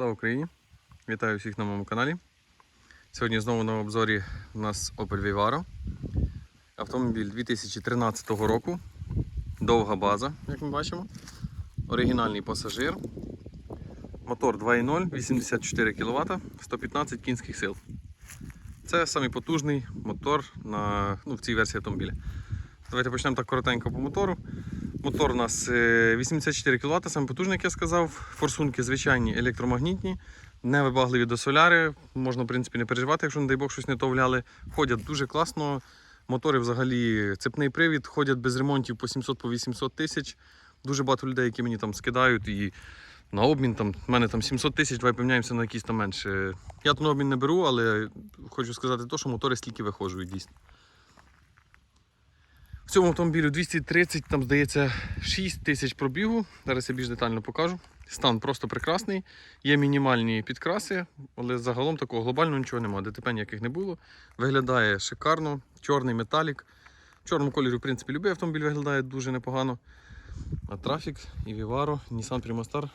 Слава Україні! Вітаю всіх на моєму каналі. Сьогодні знову на обзорі у нас Opel Vivaro. Автомобіль 2013 року. Довга база, як ми бачимо. Оригінальний пасажир. Мотор 2.0, 84 кВт, 115 кінських сил. Це самий потужний мотор на, ну, в цій версії автомобіля. Давайте почнемо так коротенько по мотору. Мотор у нас е, 84 кВт, саме потужний, як я сказав. Форсунки звичайні електромагнітні, невибагливі до соляри. Можна, в принципі, не переживати, якщо, не дай Бог, щось не то вляли. Ходять дуже класно. Мотори взагалі цепний привід, ходять без ремонтів по 700-800 тисяч. Дуже багато людей, які мені там скидають і на обмін. Там, в мене там 700 тисяч, давай поміняємося на якісь там менше. Я то на обмін не беру, але хочу сказати, то, що мотори стільки виходжують дійсно. В цьому автомобілі 230, там здається 6 тисяч пробігу. Зараз я більш детально покажу. Стан просто прекрасний. Є мінімальні підкраси, але загалом такого глобального нічого немає. ДТП ніяких не було. Виглядає шикарно, чорний металік. В чорному кольорі, в принципі, любий автомобіль виглядає дуже непогано. А трафік і Vivaro, Nissan Primastar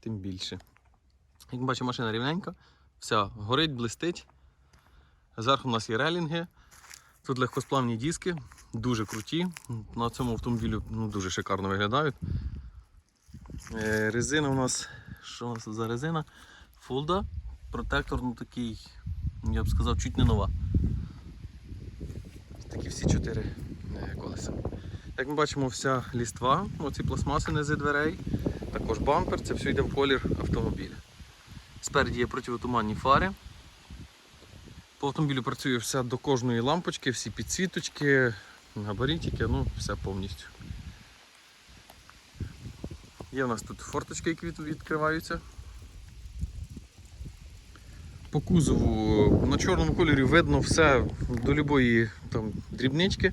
тим більше. Як ми бачимо, машина рівненька, вся горить, блистить. Зверху у нас є релінги. Тут легкосплавні диски, дуже круті. На цьому автомобілі ну, дуже шикарно виглядають. Е, резина у нас. Що у нас за резина? Фулда. Протектор ну такий, я б сказав, чуть не нова. Такі всі чотири е, колеса. Як ми бачимо, вся ліства, оці пластмаси низи дверей, також бампер, це все йде в колір автомобіля. Спереді є противотуманні фари. По автомобілю працює все до кожної лампочки, всі підсвіточки, габаритики, ну все повністю. Є у нас тут форточки, які відкриваються. По кузову на чорному кольорі видно все до любої там, дрібнички.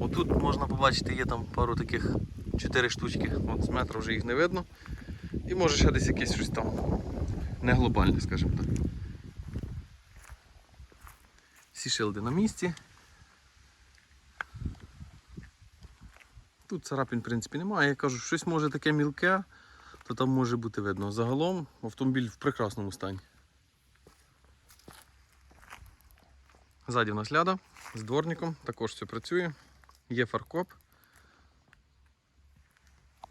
Отут можна побачити, є там пару таких 4 штучки, от з метра вже їх не видно. І може ще десь якесь щось там не глобальне, скажімо так. Всі шилди на місці. Тут царапин, в принципі, немає. Я кажу, щось може таке мілке, то там може бути видно. Загалом автомобіль в прекрасному стані. Ззаді в нас ляда з дворником, також все працює. Є фаркоп.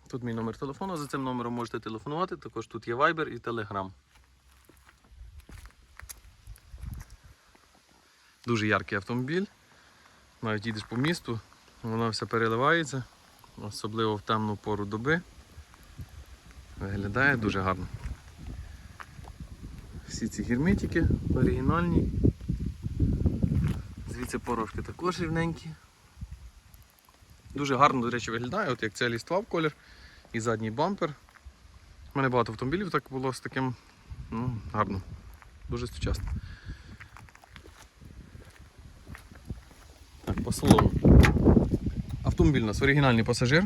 Тут мій номер телефону, за цим номером можете телефонувати, також тут є Viber і Telegram. Дуже яркий автомобіль. Навіть їдеш по місту, вона вся переливається, особливо в темну пору доби. Виглядає дуже гарно. Всі ці герметики оригінальні. Звідси порожки також рівненькі. Дуже гарно, до речі, виглядає, от як ця ліства в колір і задній бампер. У мене багато автомобілів так було з таким ну, гарно, дуже сучасно. По салону. Автомобіль у нас оригінальний пасажир.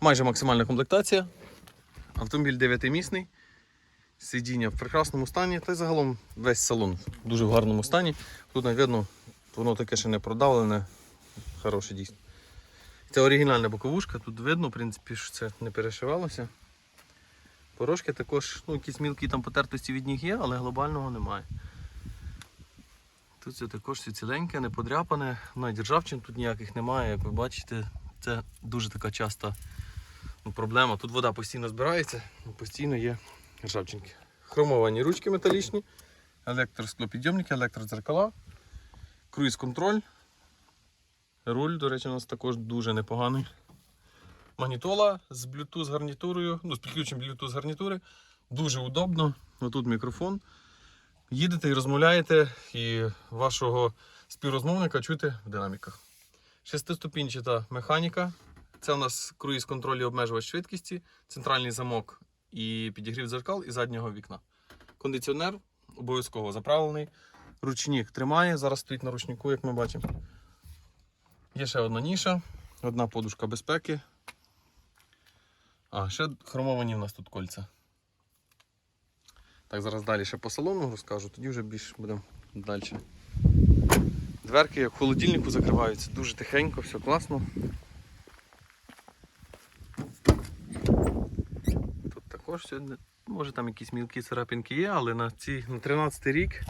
Майже максимальна комплектація. Автомобіль 9-місний. Сидіння в прекрасному стані, та й загалом весь салон дуже в гарному стані. Тут навіть воно таке ще не продавлене, хороше дійсно. Це оригінальна боковушка, тут видно, в принципі, що це не перешивалося. Порошки також, ну, якісь мілкі там потертості від них є, але глобального немає. Тут це також все ціленьке, не подряпане, навіть тут ніяких немає, як ви бачите, це дуже така часта ну, проблема. Тут вода постійно збирається, постійно є ржавчинки. Хромовані ручки металічні, електросклопідйомники, електродзеркала, круїз-контроль. Руль, до речі, у нас також дуже непоганий. Магнітола з Bluetooth гарнітурою, ну, з підключенням Bluetooth гарнітури. Дуже удобно. Отут мікрофон. Їдете і розмовляєте, і вашого співрозмовника чути в динаміках. Шестиступінчата механіка. Це у нас круїз контроль і обмежувач швидкості, центральний замок і підігрів дзеркал і заднього вікна. Кондиціонер обов'язково заправлений. Ручник тримає, зараз стоїть на ручнику, як ми бачимо. Є ще одна ніша, одна подушка безпеки. А, ще хромовані в нас тут кольця. Так, зараз далі ще по салону розкажу, тоді вже більш будемо далі. Дверки як в холодильнику закриваються, дуже тихенько, все класно. Тут також все Може там якісь мілкі царапинки є, але на ці на 13 рік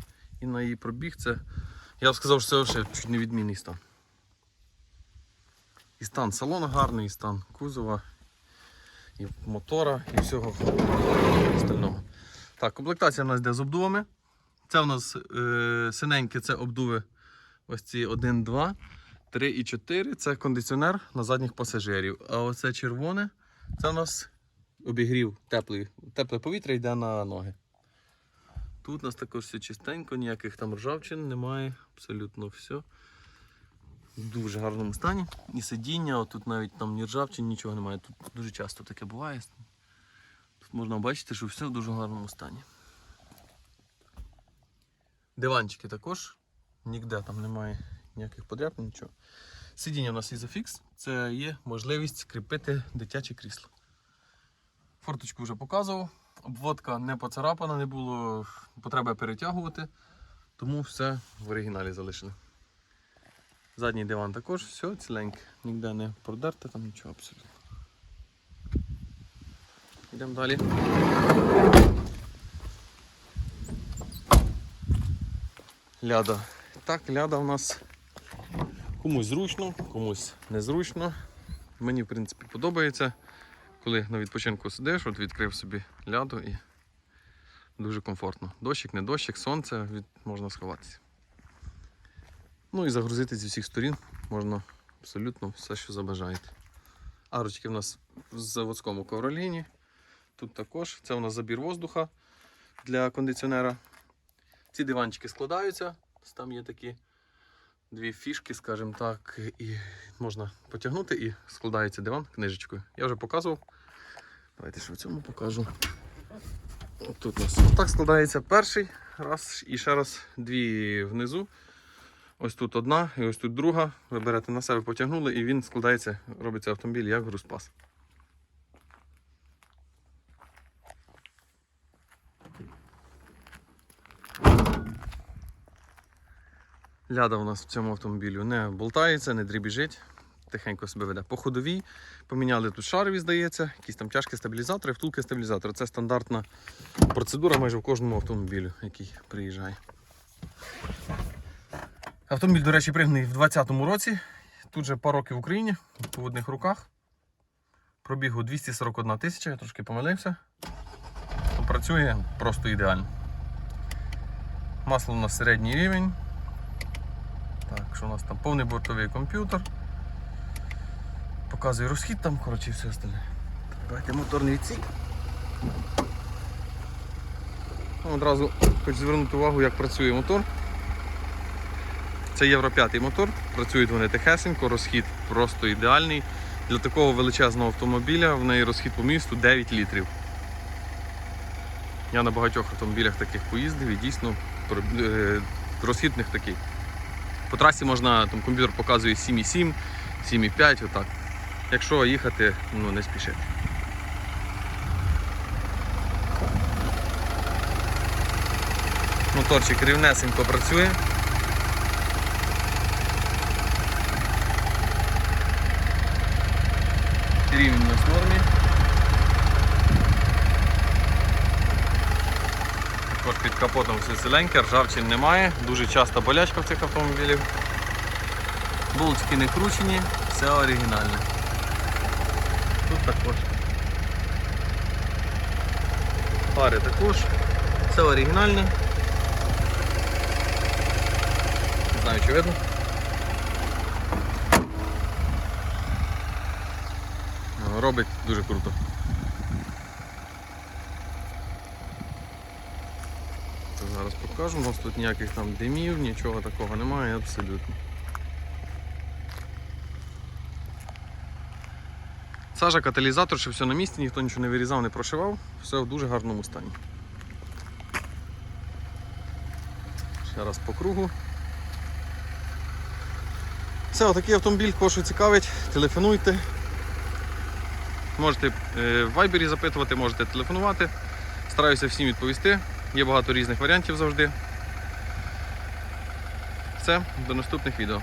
і на її пробіг це. Я б сказав, що це чуть не відмінний стан. І стан салону гарний, і стан кузова, і мотора, і всього остального. Так, комплектація в нас йде з обдувами. Це в нас е, синеньке це обдуви ось ці 1, 2, 3 і 4. Це кондиціонер на задніх пасажирів. А оце червоне це у нас обігрів теплий. Тепле повітря йде на ноги. Тут у нас також все чистенько, ніяких там ржавчин немає, абсолютно все. В дуже гарному стані. І сидіння, тут навіть там ні ржавчин, нічого немає. Тут дуже часто таке буває. Можна бачити, що все в дуже гарному стані. Диванчики також, ніде там немає ніяких подряпин, нічого. Сидіння у нас Isofix, це є можливість кріпити дитяче крісло. Форточку вже показував, обводка не поцарапана, не було потреби перетягувати, тому все в оригіналі залишили. Задній диван також, все ціленьке, ніде не продерте, там нічого абсолютно. Йдемо далі. Ляда. Так, ляда у нас комусь зручно, комусь незручно. Мені, в принципі, подобається, коли на відпочинку сидиш, от відкрив собі ляду і дуже комфортно. Дощик, не дощик, сонце, від... можна сховатися. Ну і загрузити зі всіх сторін можна абсолютно все, що забажаєте. Арочки в нас в заводському ковроліні. Тут також це у нас забір воздуха для кондиціонера. Ці диванчики складаються, там є такі дві фішки, скажімо так, і можна потягнути і складається диван книжечкою. Я вже показував. Давайте ще в цьому покажу. От Тут у нас так складається перший раз і ще раз дві внизу. Ось тут одна і ось тут друга. Ви берете на себе, потягнули, і він складається, робиться автомобіль як грузпас. Ляда у нас в цьому автомобілі не болтається, не дрібіжить, тихенько себе веде. По ходовій поміняли тут шарові, здається, якісь там тяжкі стабілізатори, втулки стабілізатора. Це стандартна процедура майже в кожному автомобілі, який приїжджає. Автомобіль, до речі, пригнаний в 2020 році. Тут же пару років в Україні, по одних руках. Пробігу 241 тисяча, я трошки помилився. Працює просто ідеально. Масло у нас середній рівень. Так, що у нас там повний бортовий комп'ютер. Показує розхід там, коротше, і все остальне. Давайте моторний відсік. Ну, Одразу хочу звернути увагу, як працює мотор. Це Євро 5 мотор, працюють вони тихесенько, розхід просто ідеальний. Для такого величезного автомобіля в неї розхід по місту 9 літрів. Я на багатьох автомобілях таких поїздив і дійсно е, розхід них такий. По трасі можна, там комп'ютер показує 7,7, 7,5, отак. Якщо їхати, ну не спішити. Моторчик рівнесенько працює. Рівень у нас нормі. Також під капотом все ціленьке, ржавчин немає, дуже часто болячка в цих автомобілів. Болтики не кручені, все оригінальне. Тут також. Пари також, все оригінальне. Не знаю, чи видно. Робить дуже круто. Це зараз покажу. У нас тут ніяких там димів, нічого такого немає абсолютно. Сажа, каталізатор, ще все на місці, ніхто нічого не вирізав, не прошивав, все в дуже гарному стані. Ще раз по кругу. Все, отакий автомобіль, кого що цікавить, телефонуйте. Можете е, в вайбері запитувати, можете телефонувати. Стараюся всім відповісти. Є багато різних варіантів завжди. Все, до наступних відео.